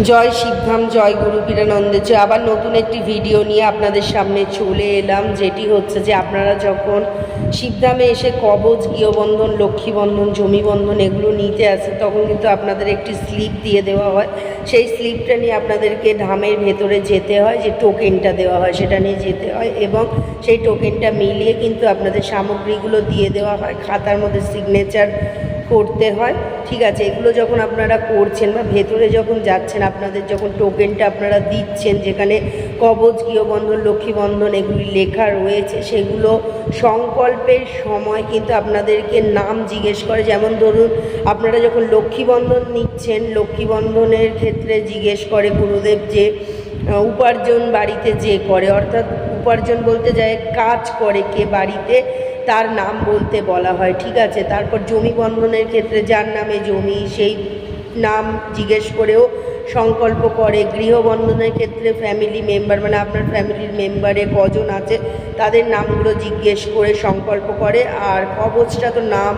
জয় শিবধাম, জয় গুরু পীরানন্দে জয় আবার নতুন একটি ভিডিও নিয়ে আপনাদের সামনে চলে এলাম, যেটি হচ্ছে যে আপনারা যখন শিবধামে এসে কবচ গৃহবন্ধন, লক্ষ্মীবন্ধন, জমিবন্ধন এগুলো নিতে আসে, তখন কিন্তু আপনাদের একটি স্লিপ দিয়ে দেওয়া হয়। সেই স্লিপটা নিয়ে আপনাদেরকে ধামের ভেতরে যেতে হয়, যে টোকেনটা দেওয়া হয়, সেটা নিয়ে যেতে হয় এবং সেই টোকেনটা মিলিয়ে কিন্তু আপনাদের সামগ্রীগুলো দিয়ে দেওয়া হয়, খাতার মধ্যে সিগনেচার করতে হয়। ঠিক আছে, এগুলো যখন আপনারা করছেন বা ভেতরে যখন যাচ্ছেন, আপনাদের যখন টোকেনটা আপনারা দিচ্ছেন, যেখানে কবচ গৃহবন্ধন, লক্ষ্মীবন্ধন এগুলি লেখা রয়েছে, সেগুলো সংকল্পের সময় কিন্তু আপনাদেরকে নাম জিজ্ঞেস করে। যেমন ধরুন, আপনারা যখন লক্ষ্মীবন্ধন নিচ্ছেন, লক্ষ্মীবন্ধনের ক্ষেত্রে জিজ্ঞেস করে গুরুদেব যে উপার্জন বাড়িতে যে করে, অর্থাৎ উপার্জন বলতে যায় কাজ করে কে বাড়িতে তার নাম বলতে বলা হয়, ঠিক আছে? তারপর জমি বন্ধনের ক্ষেত্রে যার নামে জমি, সেই নাম জিজ্ঞেস করেও সংকল্প করে। গৃহবন্ধনের ক্ষেত্রে ফ্যামিলি মেম্বার মানে আপনার ফ্যামিলির মেম্বারে কজন আছে, তাদের নামগুলো জিজ্ঞেস করে সংকল্প করে। আর কবচটা তো নাম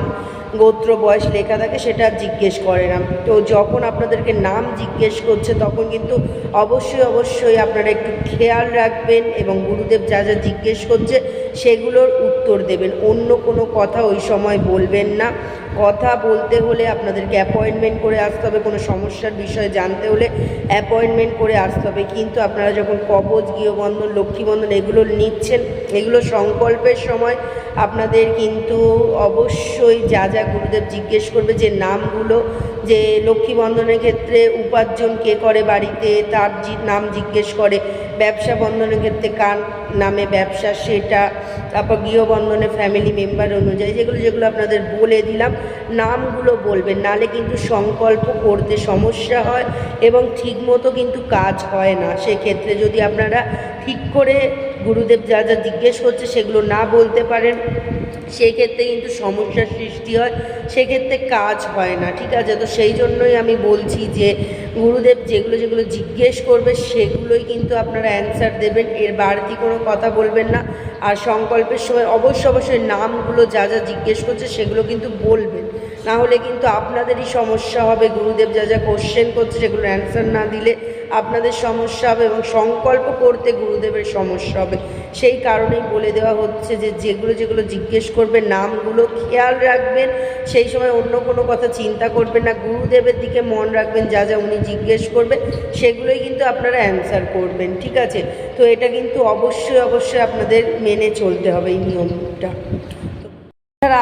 গোত্র বয়স লেখা থাকে, সেটা জিজ্ঞেস করে না তো যখন আপনাদেরকে নাম জিজ্ঞেস করছে, তখন কিন্তু অবশ্যই অবশ্যই আপনারা একটু খেয়াল রাখবেন এবং গুরুদেব যা যা জিজ্ঞেস করছে, সেগুলোর উত্তর দেবেন। অন্য কোনো কথা ওই সময় বলবেন না। কথা বলতে হলে আপনাদেরকে অ্যাপয়েন্টমেন্ট করে আসতে হবে, কোনো সমস্যার বিষয়ে জানতে হলে অ্যাপয়েন্টমেন্ট করে আসতে হবে। কিন্তু আপনারা যখন কবচ গৃহবন্ধন, লক্ষ্মীবন্ধন এগুলো নিচ্ছেন, এগুলো সংকল্পের সময় আপনাদের কিন্তু অবশ্যই যা যা গুরুদেব জিজ্ঞেস করবে যে নামগুলো যে লক্ষ্মী বন্ধনের ক্ষেত্রে উপার্জন কে করে বাড়িতে, তার নাম জিজ্ঞেস করে। ব্যবসা বন্ধনের ক্ষেত্রে কার নামে ব্যবসা, সেটা। তারপর গৃহবন্ধনে ফ্যামিলি মেম্বার অনুযায়ী, যেগুলো যেগুলো আপনাদের বলে দিলাম, নামগুলো বলবেন। নালে কিন্তু সংকল্প করতে সমস্যা হয় এবং ঠিকমতো কিন্তু কাজ হয় না। সেক্ষেত্রে যদি আপনারা ঠিক করে গুরুদেব যা যা জিজ্ঞেস করছে, সেগুলো না বলতে পারেন, সেক্ষেত্রে কিন্তু সমস্যার সৃষ্টি হয়, সেক্ষেত্রে কাজ হয় না। ঠিক আছে? তো সেই জন্যই আমি বলছি যে গুরুদেব যেগুলো যেগুলো জিজ্ঞেস করবে সেগুলোই কিন্তু আপনারা অ্যান্সার দেবেন। এর বাড়তি কোনো কথা বলবেন না। আর সংকল্পের সময় অবশ্যই অবশ্যই নামগুলো যা যা জিজ্ঞেস করছে সেগুলো কিন্তু বলবেন। না হলে কিন্তু আপনাদেরই সমস্যা হবে। গুরুদেব যা যা কোশ্চেন করছে সেগুলো অ্যান্সার না দিলে আপনাদের সমস্যা হবে এবং সংকল্প করতে গুরুদেবের সমস্যা হবে। সেই কারণেই বলে দেওয়া হচ্ছে যে যেগুলো যেগুলো জিজ্ঞেস করবে নামগুলো খেয়াল রাখবেন। সেই সময় অন্য কোনো কথা চিন্তা করবেন না। গুরুদেবের দিকে মন রাখবেন, যা যা উনি জিজ্ঞেস করবেন, সেগুলোই কিন্তু আপনারা অ্যান্সার করবেন, ঠিক আছে? তো এটা কিন্তু অবশ্যই অবশ্যই আপনাদের মেনে চলতে হবে এই নিয়মটা।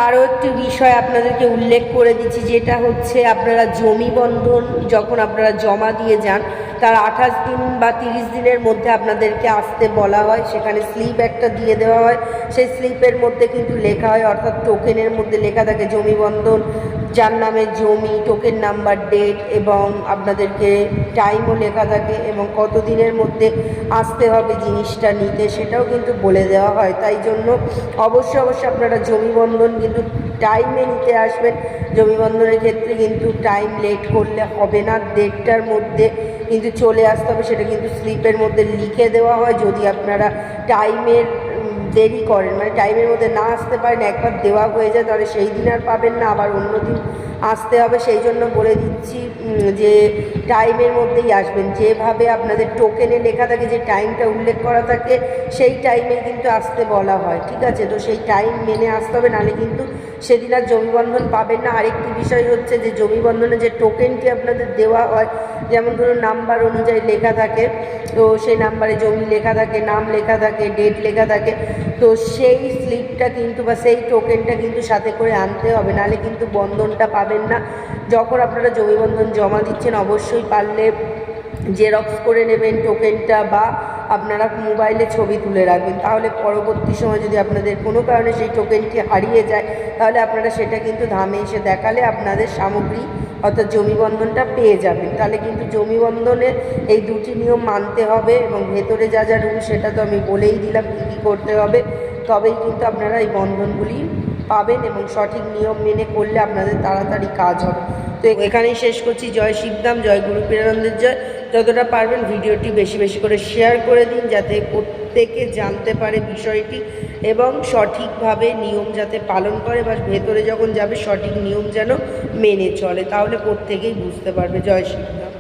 আরও একটি বিষয় আপনাদেরকে উল্লেখ করে দিচ্ছি, যেটা হচ্ছে আপনারা জমি বন্ধন যখন আপনারা জমা দিয়ে যান, তার আঠাশ দিন বা তিরিশ দিনের মধ্যে আপনাদেরকে আসতে বলা হয়। সেখানে স্লিপ একটা দিয়ে দেওয়া হয়। সেই স্লিপের মধ্যে কিন্তু লেখা হয়, অর্থাৎ টোকেনের মধ্যে লেখা থাকে জমি বন্ধন যার নামে জমি টোকেন নাম্বার ডেট এবং আপনাদেরকে টাইমও লেখা থাকে এবং কত দিনের মধ্যে আসতে হবে জিনিসটা নিতে সেটাও কিন্তু বলে দেওয়া হয়। তাই জন্য অবশ্যই অবশ্যই আপনারা জমি বন্ধন কিন্তু টাইমে নিতে আসবেন। জমি বন্ধনের ক্ষেত্রে কিন্তু টাইম লেট করলে হবে না। দেড়টার মধ্যে কিন্তু চলে আসতে হবে, সেটা কিন্তু স্লিপের মধ্যে লিখে দেওয়া হয়। যদি আপনারা টাইমের দেরি করেন মানে টাইমের মধ্যে না আসতে পারেন একবার দেওয়া হয়ে যায়, তাহলে সেই দিন আর পাবেন না, আবার অন্য দিন আসতে হবে, সেই জন্য বলে দিচ্ছি যে টাইমের মধ্যেই আসবেন। যেভাবে আপনাদের টোকেনে লেখা থাকে, যে টাইমটা উল্লেখ করা থাকে, সেই টাইমে কিন্তু আসতে বলা হয়, ঠিক আছে? তো সেই টাইম মেনে আসতে হবে, নাহলে কিন্তু সেদিন আর জমি বন্ধন পাবেন না। আরেকটি বিষয় হচ্ছে যে, জমি বন্ধনে যে টোকেনটি আপনাদের দেওয়া হয়, যেমন ধরুন নাম্বার অনুযায়ী লেখা থাকে, তো সেই নাম্বারে জমি লেখা থাকে, নাম লেখা থাকে ডেট লেখা থাকে তো সেই স্লিপটা কিন্তু বা সেই টোকেনটা কিন্তু সাথে করে আনতে হবে, নাহলে কিন্তু বন্ধনটা পাবেন না। যখন আপনারা জমি বন্ধন জমা দিচ্ছেন, অবশ্যই পারলে জেরক্স করে নেবেন টোকেনটা বা আপনারা মোবাইলে ছবি তুলে রাখবেন। তাহলে পরবর্তী সময় যদি আপনাদের কোনো কারণে সেই টোকেনটি হারিয়ে যায়, তাহলে আপনারা সেটা কিন্তু ধামে এসে দেখালে আপনাদের সামগ্রী অর্থাৎ জমি বন্ধনটা পেয়ে যাবেন। তাহলে কিন্তু জমি বন্ধনে এই দুটি নিয়ম মানতে হবে এবং ভেতরে যা যা রুল সেটা তো আমি বলেই দিলাম, কী কী করতে হবে, তবেই কিন্তু আপনারা এই বন্ধনগুলি পাবেন এবং সঠিক নিয়ম মেনে করলে আপনাদের তাড়াতাড়ি কাজ হবে। তো এখানেই শেষ করছি। জয় শিবধাম জয় গুরু পীরানন্দের জয়। যতটা পারবেন ভিডিওটি বেশি বেশি করে শেয়ার করে দিন যাতে প্রত্যেকে জানতে পারে বিষয়টি এবং সঠিকভাবে নিয়ম যাতে পালন করে বা ভেতরে যখন যাবে সঠিক নিয়ম যেন মেনে চলে। তাহলে প্রত্যেকেই বুঝতে পারবে। জয় শিবধাম